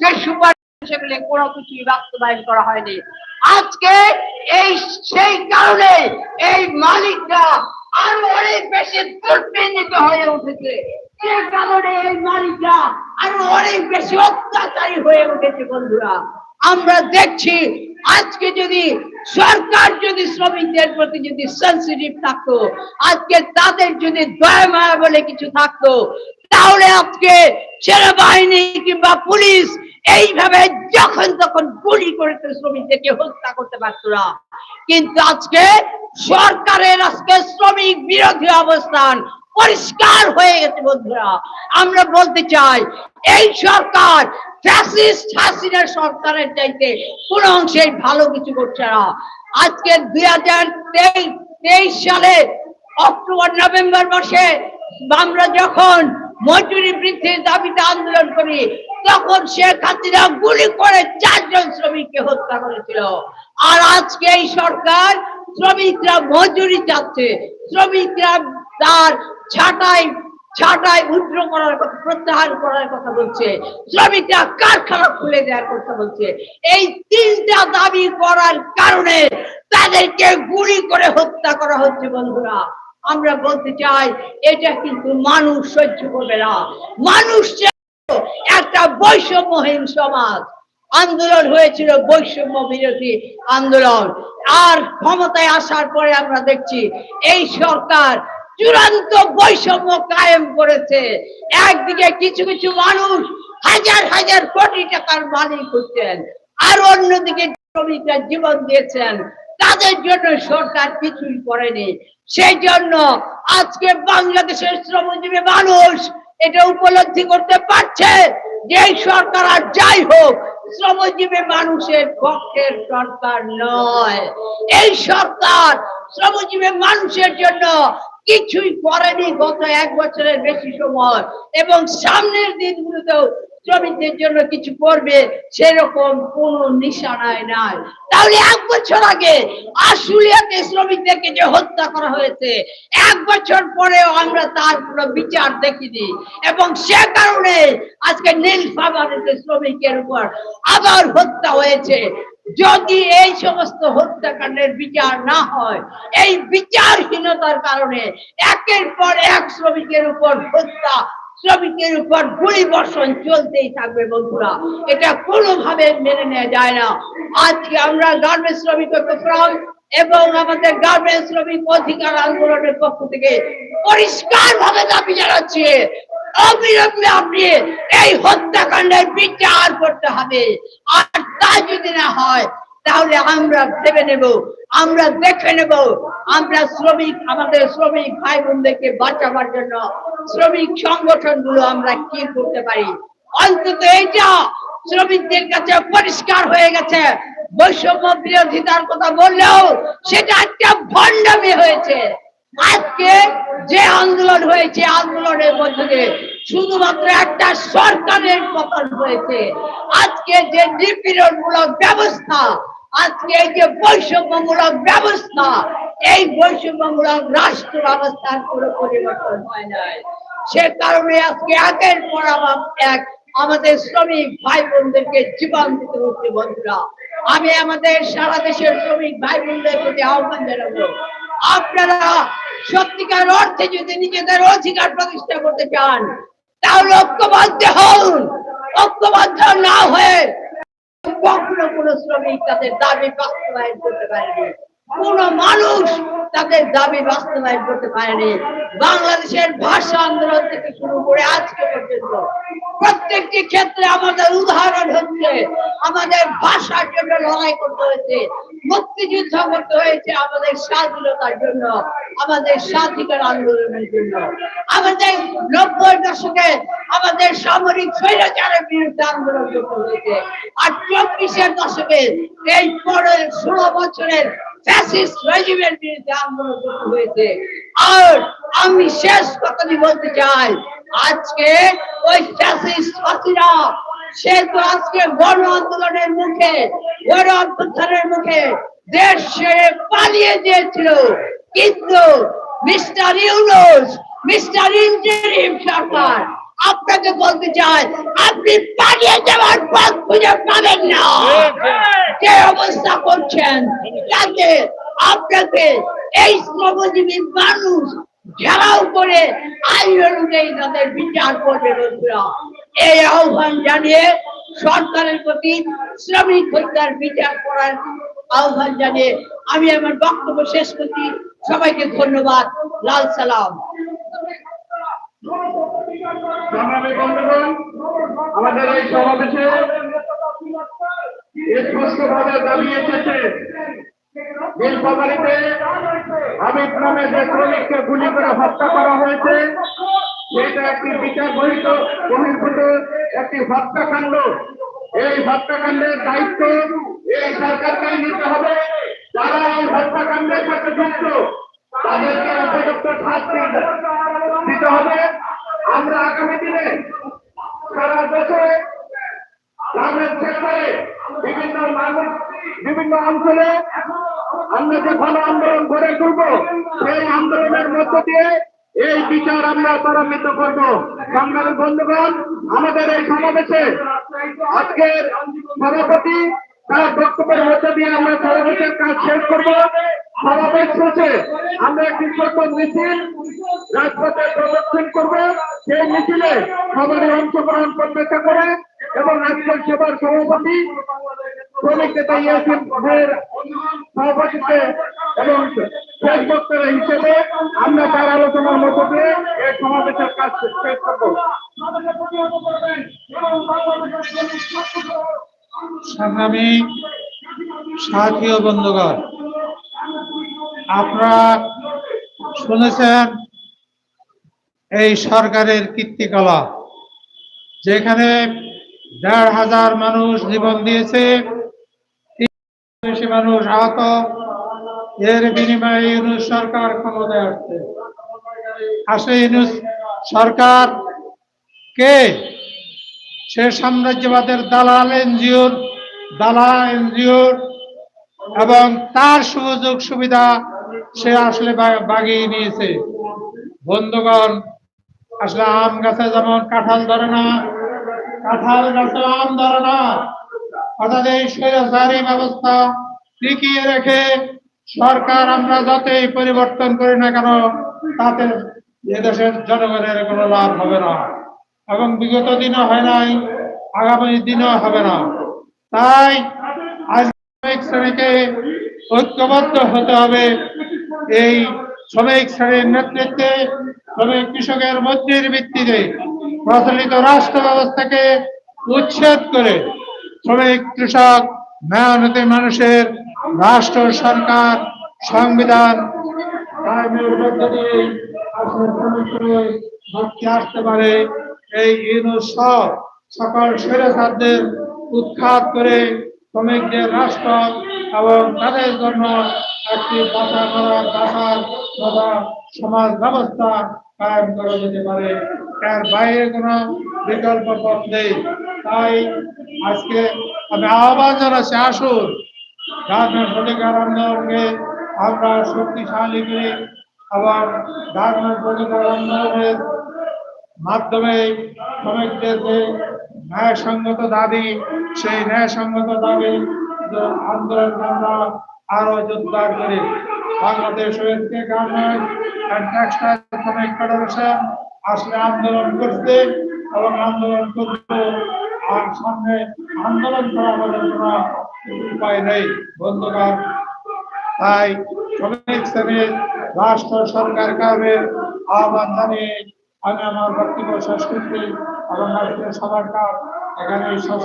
সেই সুপারিশ কোনো কিছুই বাস্তবায়ন করা হয়নি। আজকে এই, সেই কারণে এই মালিকরা আরও অনেক বেশি দুর্বিনীত হয়ে উঠেছে। যে আজকে যদি সরকার যদি শ্রমিকদের প্রতি যদি সেন্সিটিভ থাকতো, আজকে তাদের যদি মায়া বলে কিছু থাকতো, তাহলে আজকে সেনাবাহিনী কিংবা পুলিশ এইভাবে যখন তখন গুলি করে তো শ্রমিকদেরকে হত্যা করতে পারতো না। কিন্তু আজকে সরকারের আজকে শ্রমিক বিরোধী অবস্থান পরিষ্কার হয়ে গেছে বন্ধুরা। আমরা বলতে চাই, এই সরকার সরকারের চাইতে কোন অংশে ভালো কিছু করছে না। আজকে দুই হাজার তেইশ সালে অক্টোবর, নভেম্বর মাসে আমরা যখন মজুরি বৃদ্ধির দাবিতে আন্দোলন করি, তখন শেখ হাসিনা গুলি করে চারজন শ্রমিককে হত্যা করেছিল। আর আজকে এই সরকার শ্রমিকরা মজুরি চাচ্ছে, শ্রমিকরা তার ছাটাই ছাটাই উদ্র করার কথা, প্রত্যাহার করার কথা বলছে। শ্রমিকরা কারখানা খুলে দেওয়ার কথা বলছে। এই তিনটা দাবি করার কারণে তাদেরকে গুলি করে হত্যা করা হচ্ছে, বন্ধুরা। আমরা বলতে চাই, এটা কিন্তু মানুষ সহ্য করবে না। মানুষ একটা বৈষম্যহীন সমাজ। আন্দোলন হয়েছিল বৈষম্য বিরোধী আন্দোলন। আর ক্ষমতায় আসার পরে আমরা দেখছি, এই সরকার চূড়ান্ত বৈষম্য কায়েম করেছে। একদিকে কিছু কিছু মানুষ হাজার হাজার কোটি টাকার মালিক হচ্ছেন, আর অন্যদিকে জীবন দিয়েছেন। তাদের জন্য সরকার কিছুই করেনি। সেই জন্য আজকে বাংলাদেশের শ্রমজীবী মানুষ এটা উপলব্ধি করতে পারছে যে সরকার আর যাই হোক, শ্রমজীবী মানুষের পক্ষের সরকার নয়। এই সরকার শ্রমজীবী মানুষের জন্য কিছুই করেনি গত এক বছরের বেশি সময় এবং সামনের দিনগুলোতেও শ্রমিকদের জন্য কিছু করবে, সেরকম কোন নিশানায় নাই। তাহলে এক বছর আগে আশুলিয়াতে শ্রমিকদেরকে যে হত্যা করা হয়েছে, এক বছর পরেও আমরা তার কোনো বিচার দেখিনি। এবং সে কারণে আজকে নীল ফাবারিতে শ্রমিকের উপর আবার হত্যা হয়েছে। যদি এই সমস্ত হত্যাকাণ্ডের বিচার না হয়, এই বিচারহীনতার কারণে একের পর এক শ্রমিকের উপর হত্যা শ্রমিকের উপর গুলি বর্ষণ চলতেই থাকবে, বন্ধুরা। এটা কোনোভাবে মেনে নেওয়া যায় না। আজকে আমরা গার্মেন্টস শ্রমিক ফ্রম এবং আমাদের গার্মেন্টস শ্রমিক অধিকার আন্দোলনের পক্ষ থেকে পরিষ্কার ভাবে দাবি জানাচ্ছি, অবিলম্বে আপনি এই হত্যাকাণ্ডের বিচার করতে হবে। আর তা যদি না হয় তাহলে আমরা ভেবে নেব, আমরা দেখে নেব। আমরা শ্রমিক, আমাদের শ্রমিক ভাই বোনদেরকে বাঁচাবার জন্য শ্রমিক সংগঠনগুলো আমরা কি করতে পারি? অন্তত এইটা শ্রমিকদের কাছে পরিষ্কার হয়ে গেছে। বৈষম্য বিরোধিতার কথা বললেও সেটা একটা ভণ্ডামি হয়েছে। আজকে যে আন্দোলন হয়েছে, আন্দোলনের মধ্যে শুধুমাত্র একটা সরকারের পতন হয়েছে। আজকে যে নিপীড়নমূলক ব্যবস্থা আজকে এই যে বৈষম্যমূলক ব্যবস্থা, এই বৈষম্যমূলক রাষ্ট্র ব্যবস্থার কোনো পরিবর্তন হয় নাই। সে কারণে আজকে একের পর এক আমাদের শ্রমিক ভাই বোনদেরকে জীবন দিতে হচ্ছে, বন্ধুরা। আমি আমাদের সারা দেশের শ্রমিক ভাই বোনদের প্রতি আহ্বান জানাব, আপনারা সত্যিকার অর্থে যদি নিজেদের অধিকার প্রতিষ্ঠা করতে চান, তাহলে ঐক্যবদ্ধ হন। ঐক্যবদ্ধ না হয়ে কখনো কোন শ্রমিক তাদের দাবি বাস্তবায়ন করতে পারেনি। কোন মানুষ তাদের দাবি বাস্তবায়ন করতে পারেনি। বাংলাদেশের ভাষা আন্দোলন থেকে শুরু করে আজকে পর্যন্ত প্রত্যেকটি ক্ষেত্রে আমাদের উদাহরণ হচ্ছে আমাদের ভাষার জন্য লড়াই করতে হয়েছে, মুক্তিযুদ্ধ করতে হয়েছে আমাদের স্বাধীনতার জন্য, আমাদের স্বাধিকার আন্দোলনের জন্য। আমাদের নব্বই দশকে আমাদের সামরিক স্বৈরাচারের বিরুদ্ধে আন্দোলন করতে হয়েছে। আর চব্বিশের দশকে এই পরের ষোলো বছরের আমি শেষ কথাটি বলতে চাই, আজকে ওই ফ্যাসিস্ট হাসিনা সে তো আজকে আন্দোলনের মুখে অভ্যুত্থানের মুখে দেশ পালিয়ে গিয়েছিল। কিন্তু মিস্টার মিস্টার সরকার, আপনাকে বলতে চাই, আপনি পালিয়ে যাওয়ার পথ খুঁজে পাবেন না। যে অবস্থা করছেন? তাতে আপনাকে এই শ্রমজীবী মানুষ ঘেরাও করে আইন অনুযায়ী তাদের বিচার করবে বন্ধুরা। এই আহ্বান জানিয়ে সরকারের প্রতি শ্রমিক হত্যার বিচার করার আহ্বান জানিয়ে আমি আমার বক্তব্য শেষ করছি। সবাইকে ধন্যবাদ। লাল সালাম। আমাদের এই সমাবেশে দাঁড়িয়ে এসেছে নীলফামারীতে যে শ্রমিককে গুলি করে হত্যা করা হয়েছে সেটা একটি বিচার বহিত বহির্ভূত একটি হত্যাকাণ্ড। এই হত্যাকাণ্ডের দায়িত্ব এই সরকারকে নিতে হবে। যারা এই হত্যাকাণ্ডের সাথে যুক্ত, তাদেরকে উপযুক্ত শাস্তি দিতে হবে। আমরা আগামী দিনে সারা দেশে, গ্রামের সেক্টরে বিভিন্ন মানুষ, বিভিন্ন অঞ্চলে আমরা যে ভালো আন্দোলন গড়ে তুলব, সেই আন্দোলনের মধ্য দিয়ে এই বিচার আমরা ত্বরান্বিত করব। সংগ্রামী বন্ধুগণ, আমাদের এই সমাবেশে আজকের সভাপতি তার বক্তব্যের মধ্য দিয়ে আমরা সমাবেশের কাজ শেষ করব। সমাবেশ শেষে আমরা একটি ছোট মিছিল রাজপথে প্রদর্শন করব। সেই মিছিলে সবারই অংশগ্রহণ করতে করে এবং আজকের সেবার সভাপতি শ্রমিক নেতা ইয়াসিন ভাইয়ের সভাপতিত্বে এবং শেষ বক্তব্য হিসেবে আমরা তার আলোচনার মধ্য দিয়ে এই সমাবেশের কাজ শেষ করব। আপনারা শুনেছেন এই সরকারের কীর্তিকলাপ যেখানে দেড় হাজার মানুষ জীবন দিয়েছে বেশি মানুষ আহত এর বিনিময়ে ইউনুস সরকার ক্ষমতায় আসছে। আসে ইউনুস সরকার কে? সে সাম্রাজ্যবাদের দালাল এনজিওর দালাল এনজিওর, এবং তার সুযোগ সুবিধা সে আসলে বাগিয়ে নিয়েছে। বন্ধুগণ, আসলে আম গাছে যেমন কাঁঠাল ধরে না, কাঁঠাল গাছে আম ধরে না, অর্থাৎ এই স্বৈরাচারী ব্যবস্থা টিকিয়ে রেখে সরকার আমরা যতই পরিবর্তন করি না কেন, তাতে এদেশের জনগণের কোনো লাভ হবে না। এবং বিগত দিনও হয় নাই, আগামী দিনও হবে না। তাই শ্রমিক শ্রেণীকে ঐক্যবদ্ধ হতে হবে। এই শ্রমিক শ্রেণির নেতৃত্বে শ্রমিক কৃষকের মধ্যের ভিত্তিতে প্রচলিত রাষ্ট্র ব্যবস্থাকে উচ্ছেদ করে শ্রমিক কৃষক, মেহনতি মানুষের রাষ্ট্র, সরকার, সংবিধান দিয়ে আসতে পারে। এই ইউনুস সকল স্বৈরাচারদের উৎখাত করে শ্রমিকদের রাষ্ট্র এবং তাদের জন্য একটি বাসা করার বাসার তথা সমাজ ব্যবস্থা কায়েম করা যেতে পারে। এর বাইরে কোনো বিকল্প পথ নেই। তাই আজকে আমি আহ্বান জানাচ্ছি, আসুন অধিকার আন্দোলনকে আমরা শক্তিশালী করি গার্মেন্টস অধিকার আন্দোলনের মাধ্যমে শ্রমিকদের যে ন্যায়সঙ্গত দাবি, সেই ন্যায়সঙ্গত দাবি আন্দোলন আমরা আরও জোরদার করি। বাংলাদেশ ওয়েলকে গার্মেন্ট অ্যান্ড টেক্সটাইল শ্রমিক ফেডারেশন আসলে আন্দোলন করছে এবং আন্দোলন করতে আর সামনে আন্দোলন করা কোনো উপায় নেই, বন্ধুগণ। তাই শ্রমিক শ্রেণির রাষ্ট্র সরকার কারণে আহ্বান জানিয়ে আমি আমার বক্তব্য সংস্কৃতি করছি। এবং আজকের সভাকার এখানে শেষ